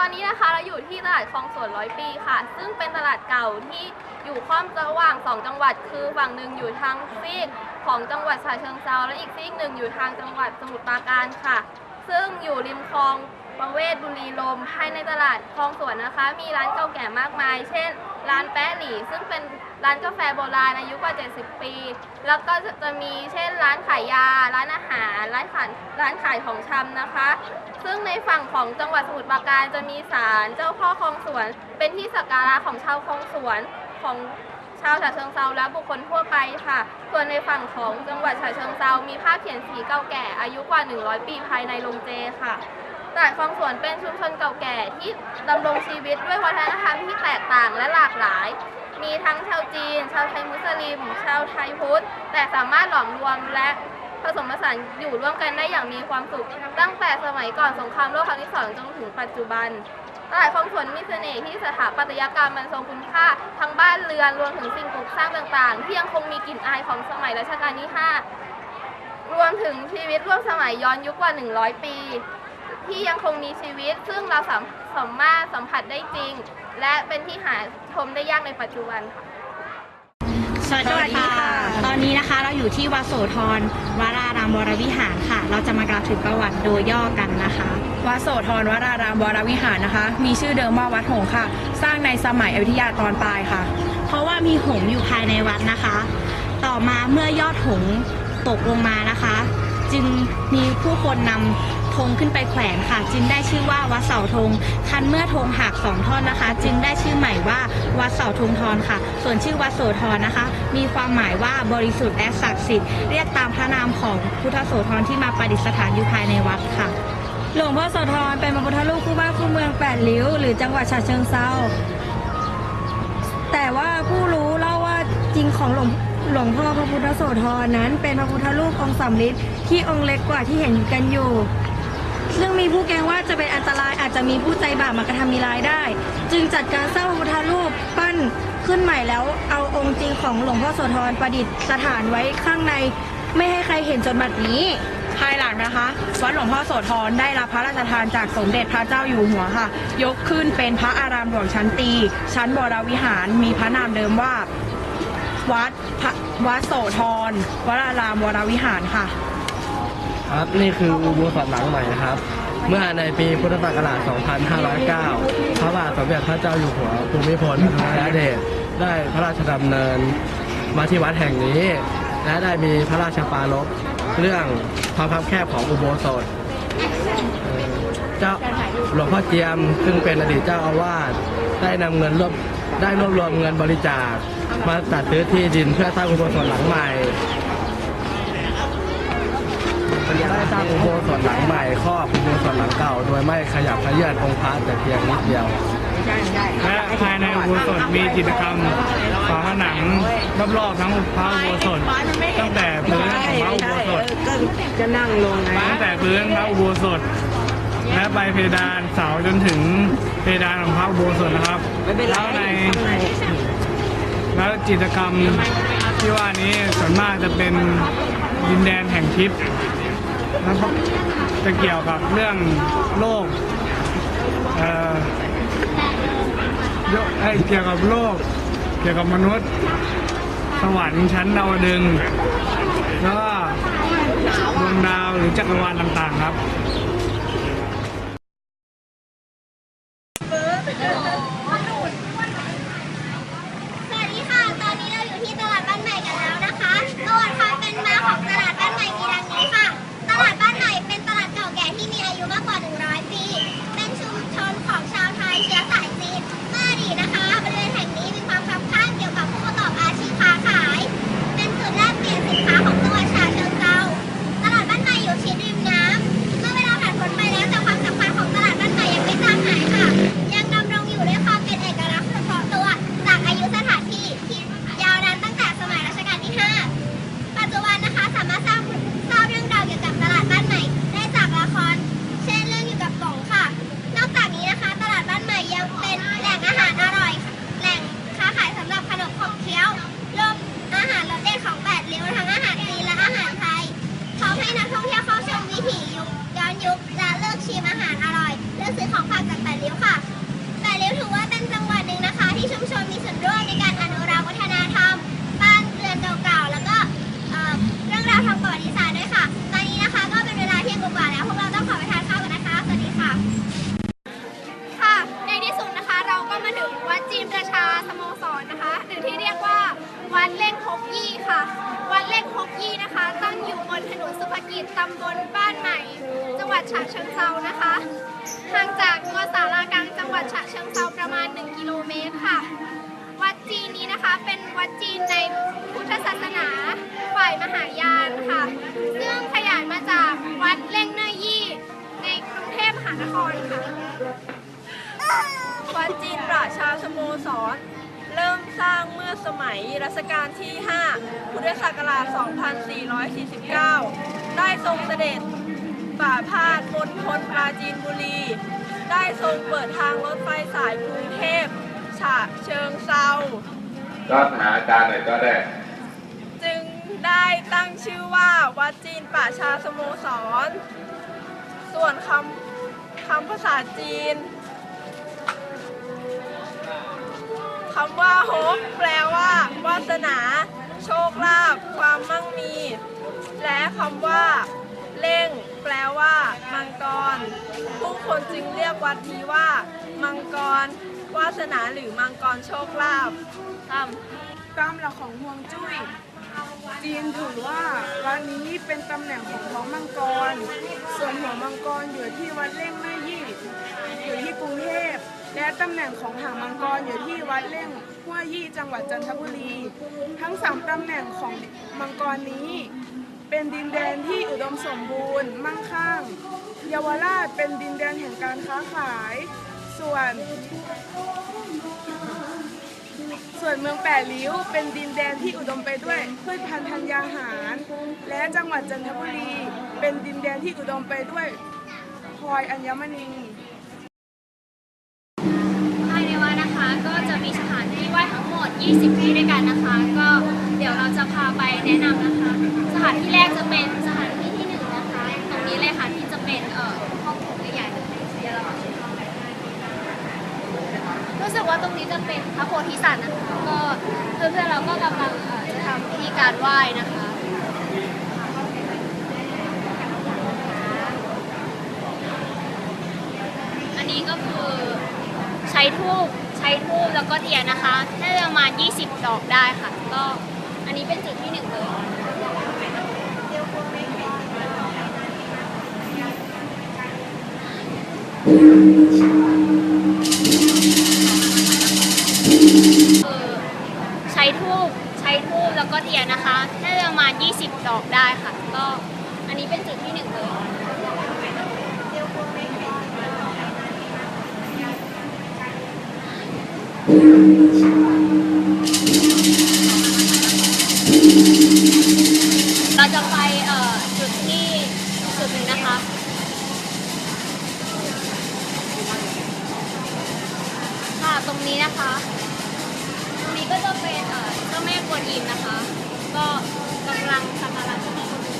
อนนี้นะคะเราอยู่ที่ตลาดคลองสวนร้อยปีค่ะ ซึ่งเป็นตลาดเก่าที่อยู่ข้อมระหว่างสองจังหวัด คือฝั่งหนึ่งอยู่ทางซีกของจังหวัดฉะเชิงเทราและอีกซีกหนึ่งอยู่ทางจังหวัดสมุทรปราการค่ะ ซึ่งอยู่ริมคลองประเวศบุรีลมภายในตลาดคลองสวนนะคะ มีร้านเก่าแก่มากมาย เช่น ร้านแป๊ะหลี่ซึ่งเป็นร้านกาแฟโบราณอายุกว่า 70 ปี แล้วก็จะมีเช่นร้านขายยา ร้านอาหาร ร้านขายร้านขายของชำนะคะ ซึ่งในฝั่งของจังหวัดสมุทรปราการจะมีศาลเจ้าพ่อคลองสวน เป็นที่สักการะของชาวคลองสวนของชาวฉะเชิงเซาและบุคคลทั่วไปค่ะ ส่วนในฝั่งของจังหวัดฉะเชิงเซามีภาพเขียนสีเก่าแก่อายุกว่า 100 ปีภายในโรงเจค่ะตลาดคลองสวนเป็นชุมชนเก่าแก่ที่ดำรงชีวิตด้วยวัฒนธรรมที่แตกต่างและหลากหลาย มีทั้งชาวจีน ชาวไทยมุสลิม ชาวไทยพุทธ แต่สามารถหลอมรวมและ ผสมผสานอยู่ร่วมกันได้อย่างมีความสุข ตั้งแต่สมัยก่อนสงครามโลกครั้งที่สองจนถึงปัจจุบันตลาดคลองสวนมีเสน่ห์ที่สถาปัตยกรรมมันทรงคุณค่า ทั้งบ้านเรือนรวมถึงสิ่งปลูกสร้างต่างๆ ที่ยังคงมีกลิ่นอายของสมัยรัชกาลที่ 5 รวมถึงชีวิตร่วมสมัยย้อนยุคกว่า 100 ปี ที่ยังคงมีชีวิต ซึ่งเราสามสามารถสัมผัสได้จริง และเป็นที่หาชมได้ยากในปัจจุบันค่ะ สวัสดีค่ะ ตอนนี้นะคะเราอยู่ที่วัดโสธรวรารามวรวิหารค่ะ เราจะมากล่าวถึงประวัติโดยย่อกันนะคะ วัดโสธรวรารามวรวิหารนะคะ มีชื่อเดิมว่าวัดหงส์ค่ะ สร้างในสมัยอยุธยาตอนปลายค่ะ เพราะว่ามีหงส์อยู่ภายในวัดนะคะ ต่อมาเมื่อยอดหงส์ตกลงมานะคะ จึงมีผู้คนนำ ธงขึ้นไปแขวนค่ะ จึงได้ชื่อว่าวัดเสาธง คันเมื่อธงหักสองท่อนนะคะ จึงได้ชื่อใหม่ว่าวัดเสาธงทรค่ะ ส่วนชื่อวัดโสธรนะคะ มีความหมายว่าบริสุทธิ์และศักดิ์สิทธิ์เรียกตามพระนามของพุทธโสธรที่มาประดิษฐานอยู่ภายในวัดค่ะหลวงพ่อโสธรเป็นพระพุทธรูปคู่บ้านคู่เมืองแปดริ้ว หรือจังหวัดฉะเชิงเซาแต่ว่าผู้รู้เล่าว่าจริงของหลวงหลวงพ่อพระพุทธโสธรนั้น เป็นพระพุทธรูปองค์สำริดที่องค์เล็กกว่าที่เห็นกันอยู่ ซึ่งมีผู้เกรงว่าจะเป็นอันตรายอาจจะมีผู้ใจบาปมากระทำมีรายได้ จึงจัดการสร้างพระพุทธรูปปั้นขึ้นใหม่แล้วเอาองค์จริงของหลวงพ่อโสธรประดิษฐานไว้ข้างใน ไม่ให้ใครเห็นจนบัดนี้ ภายหลังนะคะ วัดหลวงพ่อโสธรได้รับพระราชทานจากสมเด็จพระเจ้าอยู่หัวค่ะ ยกขึ้นเป็นพระอารามหลวงชั้นตี ชั้นบรวิหารมีพระนามเดิมว่า วัดพระวัดโสธรวรารามวรวิหารค่ะ ครับนี่คืออุโบสถหลังใหม่นะครับ เมื่อในปีพุทธศักราช 2509 พระบาทสมเด็จพระเจ้าอยู่หัวภูมิพลอดุลยเดชได้พระราชดำเนินมาที่วัดแห่งนี้ และได้มีพระราชปารภเรื่องความคับแคบของอุโบสถเจ้าหลวงพ่อเจียมซึ่งเป็นอดีตเจ้าอาวาสได้นำเงินรวบได้รวบรวมเงินบริจาค มาจัดซื้อที่ดินเพื่อสร้างอุโบสถหลังใหม่ ได้ สร้างอุโบสถหลังใหม่ครอบอุโบสถหลังเก่า โดยไม่ขยับขยื่นองค์พระแต่เพียงนิดเดียว และภายในอุโบสถมีกิจกรรมฝาผนังรอบๆทั้งพระอุโบสถตั้งแต่พื้นของพระอุโบสถจะนั่งลงตั้งแต่พื้นพระอุโบสถและใบเพดานเสาจนถึงเพดานของพระอุโบสถนะครับแล้วในแล้วกิจกรรมที่ว่านี้ส่วนมากจะเป็นดินแดนแห่งทิพย์ นะครับจะเกี่ยวกับเรื่องโลกเอ่อเยเอ้เกี่ยวกับโลก เกี่ยวกับมนุษย์ สวรรค์ชั้นดาวดึงแล้วก็ดวงดาวหรือจักรวาลต่างๆครับ ตำบลบ้านใหม่ จังหวัดฉะเชิงเทรานะคะห่างจากตัวสารากลางจังหวัดฉะเชิงเทราประมาณ 1 กิโลเมตรค่ะ วัดจีนนี้นะคะเป็นวัดจีนในพุทธศาสนาฝ่ายมหายานค่ะ ซึ่งขยายมาจากวัดเล่งเนยยี่ในกรุงเทพมหานครค่ะวัดจีนประชาสโมสรเริ่มสร้างเมื่อสมัยรัชกาลที่ 5 พุทธศักราช 2449 ได้ทรงเสด็จฝ่าพาดมณฑลปราจีนบุรี ได้ทรงเปิดทางรถไฟสายกรุงเทพฉะเชิงเซาก็หาอาจารย์หน่อยก็ได้ จึงได้ตั้งชื่อว่าวัดจีนประชาสโมสร ส่วนคำคำภาษาจีนคำว่าโฮกแปลว่า วาสนา โชคลาภความมั่งมี และคำว่า เล่ง แปลว่า มังกร ผู้คนจึงเรียกวัดนี้ว่า มังกร วาสนาหรือมังกรโชคลาภทำตามหลักของฮวงจุ้ยจีนถือว่าวัดนี้เป็นตำแหน่งของท้องมังกร ส่วนหัวมังกรอยู่ที่วัดเล่งแม่ยี่อยู่ที่กรุงเทพและตำแหน่งของหางมังกรอยู่ที่วัดเล่งหัวยี่จังหวัดจันทบุรี ทั้งสามตำแหน่งของมังกรนี้ เป็นดินแดนที่อุดมสมบูรณ์ มั่งคั่ง เยาวราชเป็นดินแดนแห่งการค้าขาย ส่วน ส่วนเมืองแปดริ้ว เป็นดินแดนที่อุดมไปด้วยพืชพันธุ์ธัญญาหาร และจังหวัดจันทบุรี เป็นดินแดนที่อุดมไปด้วยพลอยอัญมณีภายในวัดนะคะก็จะมีสถานที่ไหว้ทั้งหมด 20 ที่ด้วยกันนะคะ ก็ เดี๋ยวเราจะพาไปแนะนำนะคะ สถานที่แรกจะเป็นสถานที่ที่หนึ่งนะคะ ตรงนี้เลยค่ะที่จะเป็นเอ่อห้องโถงใหญ่ๆเดี๋ยวเรารู้สึกว่าตรงนี้จะเป็นพระโพธิสัตว์นะคะ ก็เพื่อนๆเราก็กำลังเอ่อจะทำพิธีการไหว้นะคะ อันนี้ก็คือใช้ทูบใช้ทูบแล้วก็เทียนนะคะน่าจะประมาณ 20 ดอกได้ค่ะ ก็ อันนี้เป็นจุดที่หนึ่งเลยใช้ทูบใช้ทูบแล้วก็เทียนนะคะน่าจะประมาณ 20 ดอกได้ค่ะ ก็อันนี้เป็นจุดที่หนึ่งเลยเราจะไปเอ่อจุดที่จุดหนึ่งนะคะ ค่ะต รงนี้นะคะ ตรงนี้ก็จะเป็นเจ้าแม่กวนอิมนะคะ ก็กำลังสักการะเจ้าแม่กวนอิม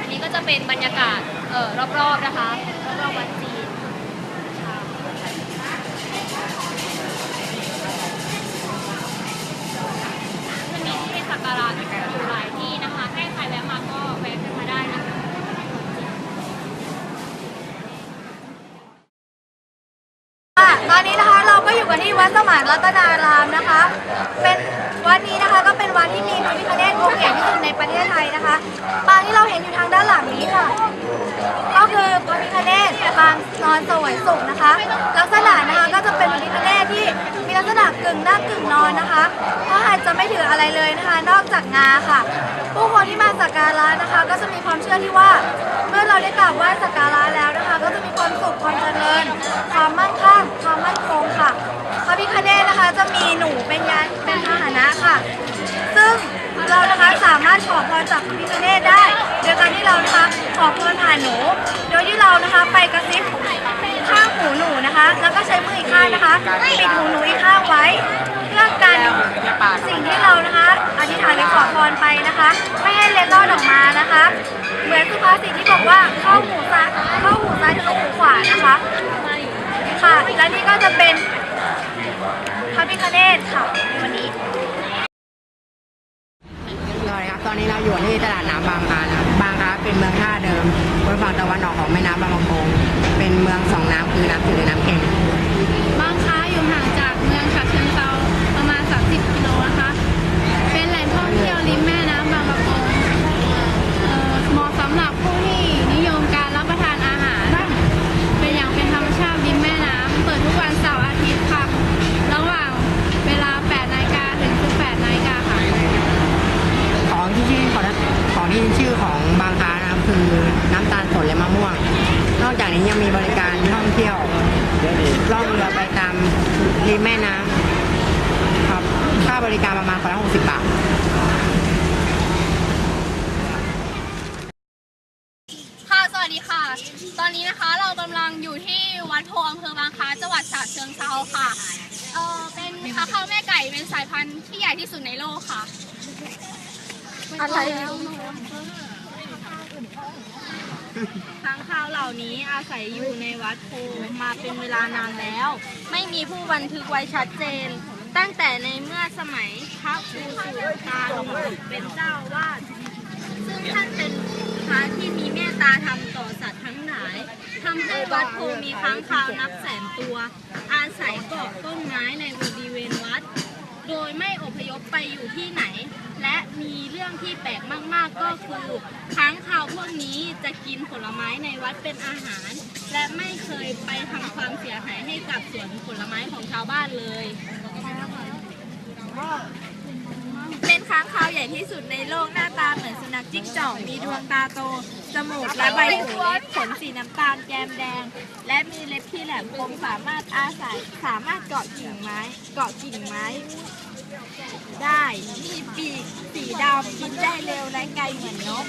อันนี้ก็จะเป็นบรรยากาศเอ่อรอบๆนะคะ รอบๆวัดจี มีที่สักาดอยู่หลายที่นะคะถ้าใครแวะมาก็แวะกันมาได้นะคะค่ะตอนนี้นะคะเราก็อยู่กันที่วัดสมานรัตนารามนะคะ เป็นวัดนี้นะคะก็เป็นวัดที่มีพระพิฆเนศองค์ใหญ่ที่สุดในประเทศไทยนะคะปางที่เราเห็นอยู่ทางด้านหลังนี้ค่ะ ระพิฆเนศปางนอนสวยสุขนะคะ ลักษณะนะคะก็จะเป็นพระพิฆเนศที่มีลักษณะกึ่งนั่งกึ่งนอนนะคะพระหัตถ์จะไม่ถืออะไรเลยนะคะ นอกจากงาค่ะ ผู้คนที่มาสักการะนะคะ ก็จะมีความเชื่อที่ว่า เมื่อเราได้กราบไหว้สักการะแล้วนะคะ ก็จะมีความสุขความเจริญ ความมั่งคั่งความมั่นคงค่ะ พระพิฆเนศนะคะจะมีหนูเป็นยานเป็นพาหนะค่ะ ซึ่งเรานะคะสามารถขอพรจากพระพิฆเนศได้ เรานะคะขอพรผ่านหนู โดยที่เรานะคะไปกระซิบข้างหูหนูนะคะ แล้วก็ใช้มืออีกข้างนะคะปิดหูหนูอีกข้างไว้ เพื่อกันสิ่งที่เรานะคะอธิษฐานหรือขอพรไปนะคะ ไม่ให้เล็ดลอดออกมานะคะ เหมือนสุภาษิตที่บอกว่าเข้าหูซ้ายเข้าหูซ้ายทะลุหูขวานะคะ ค่ะ และนี่ก็จะเป็นพระพิฆเนศค่ะวันนี้ สวัสดีครับ ตอนนี้เราอยู่ที่ตลาดน้ำบางคานะครับบางคาเป็นเมืองท่าเดิม บ เป็นฝั่งตะวันออกของแม่น้ำบางประกงเป็นเมืองสองน้ำคือน้ำจืดและน้ำเค็ม บางค้าอยู่ห่างจากเมืองฉะเชิงเทราประมาณ 30 กิโลนะคะ เป็นแหล่งท่องเที่ยวริมแม่น้ำบางประกงเอ่อเหมาะสำหรับผู้ที่นิยมการรับประทานอาหาร เป็นอย่างเป็นธรรมชาติริมแม่น้ำ เปิดทุกวันเสาร์อาทิตย์ค่ะ ระหว่างเวลา 8นาฬิกาถึง 18นาฬิกาค่ะ ของที่ชื่อของของที่ชื่อของบางค้านะครับคือน้ำตาลสดและมะม่วง นอกจากนี้ยังมีบริการท่องเที่ยวล่องเรือไปตามริมแม่น้ำครับค่าบริการประมาณคนละ60บาท ค่ะ สวัสดีค่ะ ตอนนี้นะคะเรากำลังอยู่ที่วัดโพอำเภอบางคล้าจังหวัดฉะเชิงเทราค่ะ เออเป็นค้าข้าวแม่ไก่เป็นสายพันธุ์ที่ใหญ่ที่สุดในโลกค่ะ อะไรค้างคาวเหล่านี้อาศัยอยู่ในวัดโพมาเป็นเวลานานแล้ว ไม่มีผู้บันทึกไว้ชัดเจน ตั้งแต่ในเมื่อสมัยพระครูสุตาหลีเป็นเจ้าวาดซึ่งท่านเป็นพระที่มีเมตตาธรรมต่อสัตว์ทั้งหลายทำให้วัดโพมีค้างคาวนับแสนตัว อาศัยเกาะต้นไม้ในบริเวณวัด โดยไม่อพยพไปอยู่ที่ไหน และมีเรื่องที่แปลกมากๆก็คือค้างคาวพวกนี้จะกินผลไม้ในวัดเป็นอาหาร และไม่เคยไปทำความเสียหายให้กับสวนผลไม้ของชาวบ้านเลย เป็นค้างคาวใหญ่ที่สุดในโลกหน้าตาเหมือนสุนัขจิ้งจอกมีดวงตาโต จมูกและใบหูเล็กขนสีน้ำตาลแกมแดง และมีเล็บที่แหลมคมสามารถอาศัยสามารถเกาะกิ่งไม้เกาะกิ่งไม้ ได้มีปีกสีดำบินได้เร็วและไกลเหมือนนก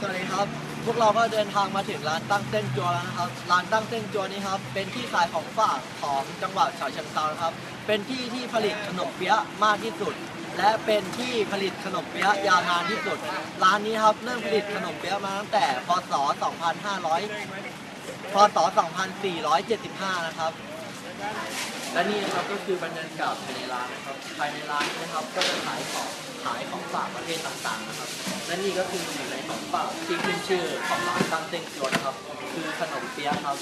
สวัสดีครับ พวกเราก็เดินทางมาถึงร้านตั้งเต้นจัวแล้วนะครับ ร้านตั้งเต้นจัวนี้ครับ เป็นที่ขายของฝากของจังหวัดฉะเชิงเทรานะครับ เป็นที่ที่ผลิตขนมเปี๊ยะมากที่สุด และเป็นที่ผลิตขนมเปี๊ยะยาวนานที่สุด ร้านนี้ครับเริ่มผลิตขนมเปี๊ยะมาตั้งแต่ พศ 2500 พศ 2475 นะครับ และนี่นะครับก็คือบรรยากาศภายในร้านนะครับ ภายในร้านนะครับก็จะขายของ ขายของฝากประเทศต่างๆนะครับ และนี่ก็คือหนึ่งในของฝากที่ขึ้นชื่อของร้านตั้งเต็งจวนนะครับ คือขนมเปี๊ยะครับ